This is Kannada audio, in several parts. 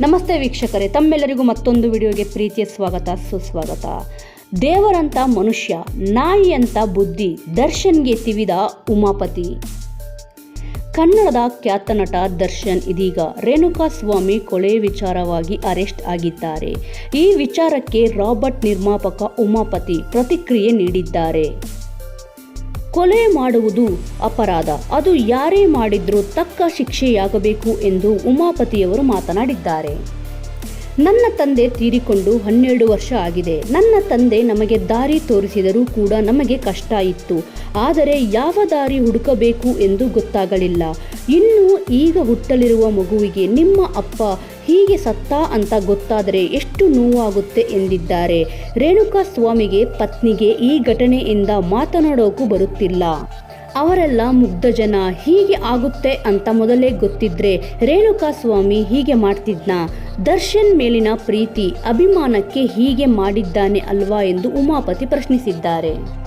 ನಮಸ್ತೆ ವೀಕ್ಷಕರೇ, ತಮ್ಮೆಲ್ಲರಿಗೂ ಮತ್ತೊಂದು ವಿಡಿಯೋಗೆ ಪ್ರೀತಿಯ ಸ್ವಾಗತ, ಸುಸ್ವಾಗತ. ದೇವರಂತ ಮನುಷ್ಯ ನಾಯಿಯಂತ ಬುದ್ಧಿ, ದರ್ಶನ್ಗೆ ತಿವಿದ ಉಮಾಪತಿ. ಕನ್ನಡದ ಖ್ಯಾತ ನಟ ದರ್ಶನ್ ಇದೀಗ ರೇಣುಕಾ ಸ್ವಾಮಿ ಕೊಲೆ ವಿಚಾರವಾಗಿ ಅರೆಸ್ಟ್ ಆಗಿದ್ದಾರೆ. ಈ ವಿಚಾರಕ್ಕೆ ರಾಬರ್ಟ್ ನಿರ್ಮಾಪಕ ಉಮಾಪತಿ ಪ್ರತಿಕ್ರಿಯೆ ನೀಡಿದ್ದಾರೆ. ಕೊಲೆ ಮಾಡುವುದು ಅಪರಾಧ. ಅದು ಯಾರೇ ಮಾಡಿದ್ರೂ ತಕ್ಕ ಶಿಕ್ಷೆಯಾಗಬೇಕು ಎಂದು ಉಮಾಪತಿಯವರು ಮಾತನಾಡಿದ್ದಾರೆ. ನನ್ನ ತಂದೆ ತೀರಿಕೊಂಡು ಹನ್ನೆರಡು ವರ್ಷ ಆಗಿದೆ. ನನ್ನ ತಂದೆ ನಮಗೆ ದಾರಿ ತೋರಿಸಿದರೂ ಕೂಡ ನಮಗೆ ಕಷ್ಟ ಇತ್ತು. ಆದರೆ ಯಾವ ದಾರಿ ಹುಡುಕಬೇಕು ಎಂದು ಗೊತ್ತಾಗಲಿಲ್ಲ. ಇನ್ನು ಈಗ ಹುಟ್ಟಲಿರುವ ಮಗುವಿಗೆ ನಿಮ್ಮ ಅಪ್ಪ ಹೀಗೆ ಸತ್ತ ಅಂತ ಗೊತ್ತಾದರೆ ಎಷ್ಟು ನೋವಾಗುತ್ತೆ ಎಂದಿದ್ದಾರೆ. ರೇಣುಕಾ ಸ್ವಾಮಿಗೆ ಪತ್ನಿಗೆ ಈ ಘಟನೆಯಿಂದ ಮಾತನಾಡೋಕು ಬರುತ್ತಿಲ್ಲ. ಅವರೆಲ್ಲ ಮುಗ್ಧ ಜನ, ಹೀಗೆ ಆಗುತ್ತೆ ಅಂತ ಮೊದಲೇ ಗೊತ್ತಿದ್ರೆ ರೇಣುಕಾ ಸ್ವಾಮಿ ಹೀಗೆ ಮಾಡ್ತಿದ್ನ? ದರ್ಶನ್ ಮೇಲಿನ ಪ್ರೀತಿ, ಅಭಿಮಾನಕ್ಕೆ ಹೀಗೆ ಮಾಡಿದ್ದಾನೆ ಅಲ್ವಾ ಎಂದು ಉಮಾಪತಿ ಪ್ರಶ್ನಿಸಿದ್ದಾರೆ.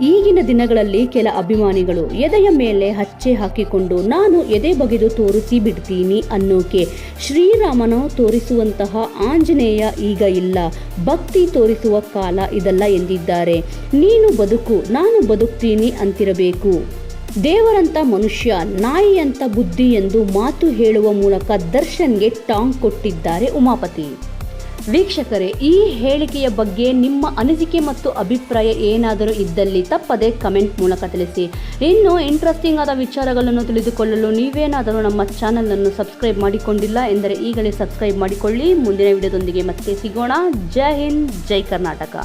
ಈಗಿನ ದಿನಗಳಲ್ಲಿ ಕೆಲ ಅಭಿಮಾನಿಗಳು ಎದೆಯ ಮೇಲೆ ಹಚ್ಚೆ ಹಾಕಿಕೊಂಡು, ನಾನು ಎದೆ ಬಗೆದು ತೋರಿಸಿ ಬಿಡ್ತೀನಿ ಅನ್ನೋಕೆ ಶ್ರೀರಾಮನ ತೋರಿಸುವಂತಹ ಆಂಜನೇಯ ಈಗ ಇಲ್ಲ. ಭಕ್ತಿ ತೋರಿಸುವ ಕಾಲ ಇದಲ್ಲ ಎಂದಿದ್ದಾರೆ. ನೀನು ಬದುಕು, ನಾನು ಬದುಕ್ತೀನಿ ಅಂತಿರಬೇಕು. ದೇವರಂತ ಮನುಷ್ಯ, ನಾಯಿಯಂತ ಬುದ್ಧಿ ಎಂದು ಮಾತು ಹೇಳುವ ಮೂಲಕ ದರ್ಶನ್ಗೆ ಟಾಂಗ್ ಕೊಟ್ಟಿದ್ದಾರೆ ಉಮಾಪತಿ. ವೀಕ್ಷಕರೇ, ಈ ಹೇಳಿಕೆಯ ಬಗ್ಗೆ ನಿಮ್ಮ ಅನಿಸಿಕೆ ಮತ್ತು ಅಭಿಪ್ರಾಯ ಏನಾದರೂ ಇದ್ದಲ್ಲಿ ತಪ್ಪದೆ ಕಮೆಂಟ್ ಮೂಲಕ ತಿಳಿಸಿ. ಇನ್ನು ಇಂಟ್ರೆಸ್ಟಿಂಗ್ ಆದ ವಿಚಾರಗಳನ್ನು ತಿಳಿದುಕೊಳ್ಳಲು ನೀವೇನಾದರೂ ನಮ್ಮ ಚಾನಲನ್ನು ಸಬ್ಸ್ಕ್ರೈಬ್ ಮಾಡಿಕೊಂಡಿಲ್ಲ ಎಂದರೆ ಈಗಲೇ ಸಬ್ಸ್ಕ್ರೈಬ್ ಮಾಡಿಕೊಳ್ಳಿ. ಮುಂದಿನ ವಿಡಿಯೋದೊಂದಿಗೆ ಮತ್ತೆ ಸಿಗೋಣ. ಜೈ ಹಿಂದ್, ಜೈ ಕರ್ನಾಟಕ.